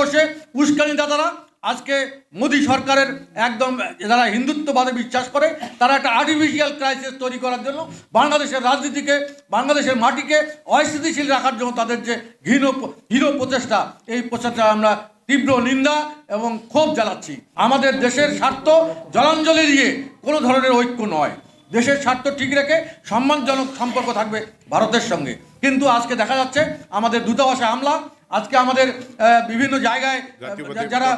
বসে, উস্কানি দাদারা, আজকে মোদী সরকারের একদম, যারা হিন্দুত্ববাদে বিশ্বাস করে, তারা একটা আর্টিফিশিয়াল ক্রাইসিস তৈরি করার জন্য বাংলাদেশের রাজনীতিকে, বাংলাদেশের মাটিকে অস্থিতিশীল রাখার জন্য তাদের যে ঘৃণ হীন প্রচেষ্টা, এই প্রচেষ্টা আমরা তীব্র নিন্দা এবং ক্ষোভ জ্বালাচ্ছি আমাদের দেশের স্বার্থ জলাঞ্জলি দিয়ে কোনো ধরনের ঐক্য নয়। দেশের স্বার্থ ঠিক রেখে সম্মানজনক সম্পর্ক থাকবে ভারতের সঙ্গে। কিন্তু আজকে দেখা যাচ্ছে, আমাদের দূতাবাসে হামলা আজকে আমাদের বিভিন্ন জায়গায় যারা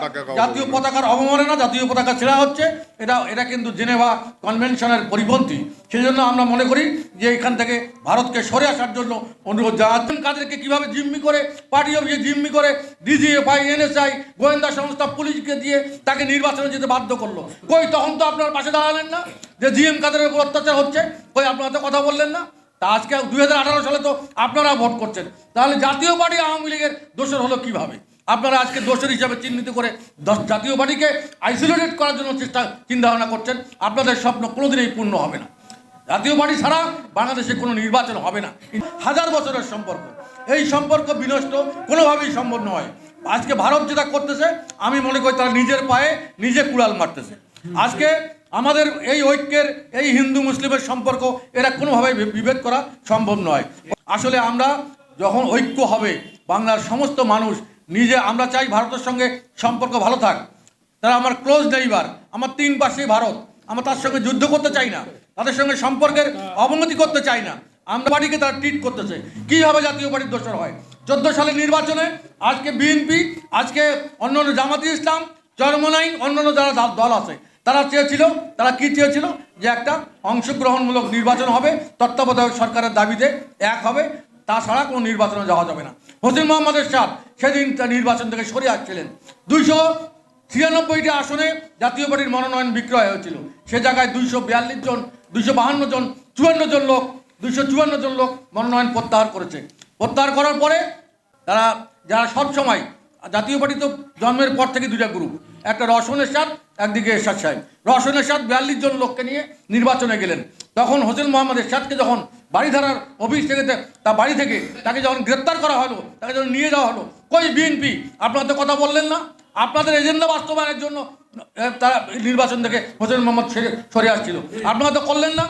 জাতীয় পতাকার অবমাননা জাতীয় পতাকা ছেড়া হচ্ছে এটা এটা কিন্তু জেনেভা কনভেনশনের পরিপন্থী। সেই জন্য আমরা মনে করি যে এখান থেকে ভারতকে সরে আসার জন্য অনুরোধ জানাচ্ছেন কাদেরকে কীভাবে জিম্মি করে পার্টি অফিসে জিম্মি করে ডিজিএফআই এনএসআই গোয়েন্দা সংস্থা পুলিশকে দিয়ে তাকে নির্বাচনে যেতে বাধ্য করল? কই তখন তো আপনার পাশে দাঁড়ালেন না যে জিএম কাদের উপর অত্যাচার হচ্ছে? কই আপনারা তো কথা বললেন না? তা আজকে দুই হাজার আঠারো সালে তো আপনারা ভোট করছেন। তাহলে জাতীয় পার্টি আওয়ামী লীগের দোষর হলো কীভাবে? আপনারা আজকে দোষের হিসাবে চিহ্নিত করে জাতীয় পার্টিকে আইসোলেটেড করার জন্য চেষ্টা চিন্তা ভাবনা করছেন। আপনাদের স্বপ্ন কোনোদিনই পূর্ণ হবে না। জাতীয় পার্টি ছাড়া বাংলাদেশে কোনো নির্বাচন হবে না। হাজার বছরের সম্পর্ক। এই সম্পর্ক বিনষ্ট, কোনোভাবেই সম্ভব নয়। আজকে ভারত যেটা করতেছে, আমি মনে করি তারা নিজের পায়ে নিজে কুড়াল মারতেছে। আজকে আমাদের এই ঐক্যের, এই হিন্দু মুসলিমের সম্পর্ক, এরা কোনোভাবেই বি- বিভেদ করা সম্ভব নয়। আসলে আমরা যখন ঐক্য হবে, বাংলার সমস্ত মানুষ নিজে, আমরা চাই ভারতের সঙ্গে সম্পর্ক ভালো থাক। তারা আমার ক্লোজ নেইবার আমার তিন পাশে ভারত। আমরা তার সঙ্গে যুদ্ধ করতে চাই না, তাদের সঙ্গে সম্পর্কের অবনতি করতে চাই না। আমরা পার্টিকে তারা ট্রিট করতে করতেছে কীভাবে জাতীয় পার্টির দোষর হয়? চোদ্দ সালের নির্বাচনে আজকে বিএনপি, আজকে অন্যান্য জামাতি ইসলাম চরমনাই অন্যান্য যারা দল আছে। তারা চেয়েছিল, তারা কি চেয়েছিল? যে একটা অংশগ্রহণমূলক নির্বাচন হবে, তত্ত্বাবধায়ক সরকারের দাবিতে এক হবে তাছাড়া কোনো নির্বাচনে যাওয়া যাবে না। হোসেন মোহাম্মদের সাহ সেদিন নির্বাচন থেকে সরে আসছিলেন। দুইশো ছিয়ানব্বইটি আসনে জাতীয় পার্টির মনোনয়ন বিক্রয় হয়েছিল। সে জায়গায় দুইশো বিয়াল্লিশ জন, দুইশো বাহান্ন জন, চুয়ান্ন জন লোক, দুইশো চুয়ান্ন জন লোক মনোনয়ন প্রত্যাহার করেছে। প্রত্যাহার করার পরে তারা, যারা সব সময় জাতীয় পার্টি তো জন্মের পর থেকে দুটা গ্রুপ একটা রসনের এরশাদ একদিকে এরশাদ সাহেব। রসন এরশাদ বিয়াল্লিশ জন লোককে নিয়ে নির্বাচনে গেলেন। তখন হোসেন মোহাম্মদ এরশাদকে যখন বাড়িধারার অফিস থেকে তা তার বাড়ি থেকে তাকে যখন গ্রেপ্তার করা হলো, তাকে যখন নিয়ে যাওয়া হলো, কই বিএনপি? আপনারা তো কথা বললেন না। আপনাদের এজেন্ডা বাস্তবায়নের জন্য তারা নির্বাচন থেকে হোসেন মোহাম্মদ সরে আসছিল। আপনারা তো করলেন না।